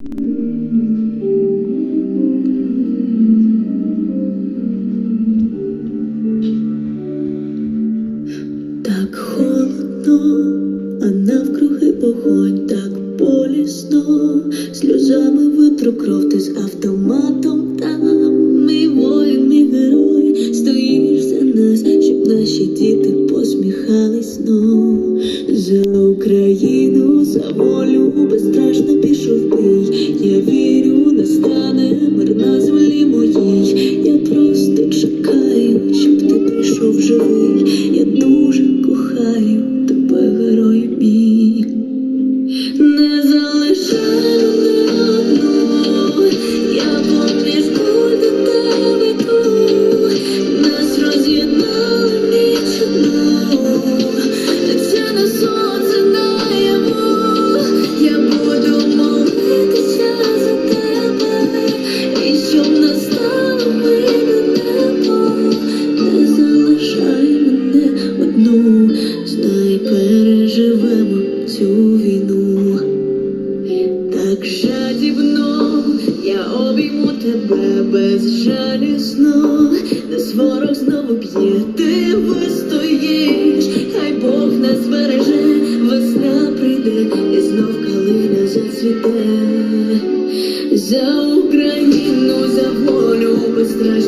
Так холодно, а навкруги огонь так болісно, сльозами витру кров ти з автоматом. За Україну, за волю безстрашно пішов бій. Я безжалісно, нас ворог знову б'є, ти вистоїш, хай Бог нас береже, весна прийде і знов калина зацвіте. За Україну, за волю безстрашну.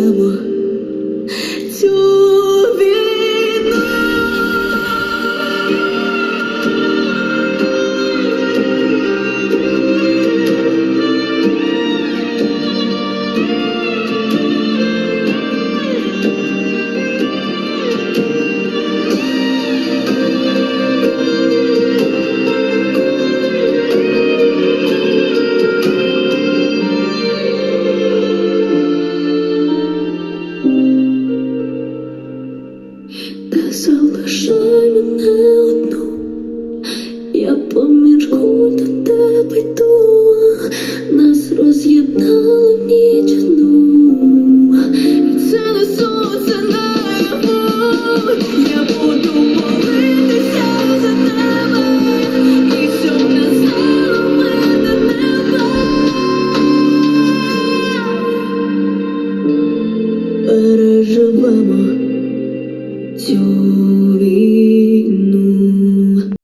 人问我，就。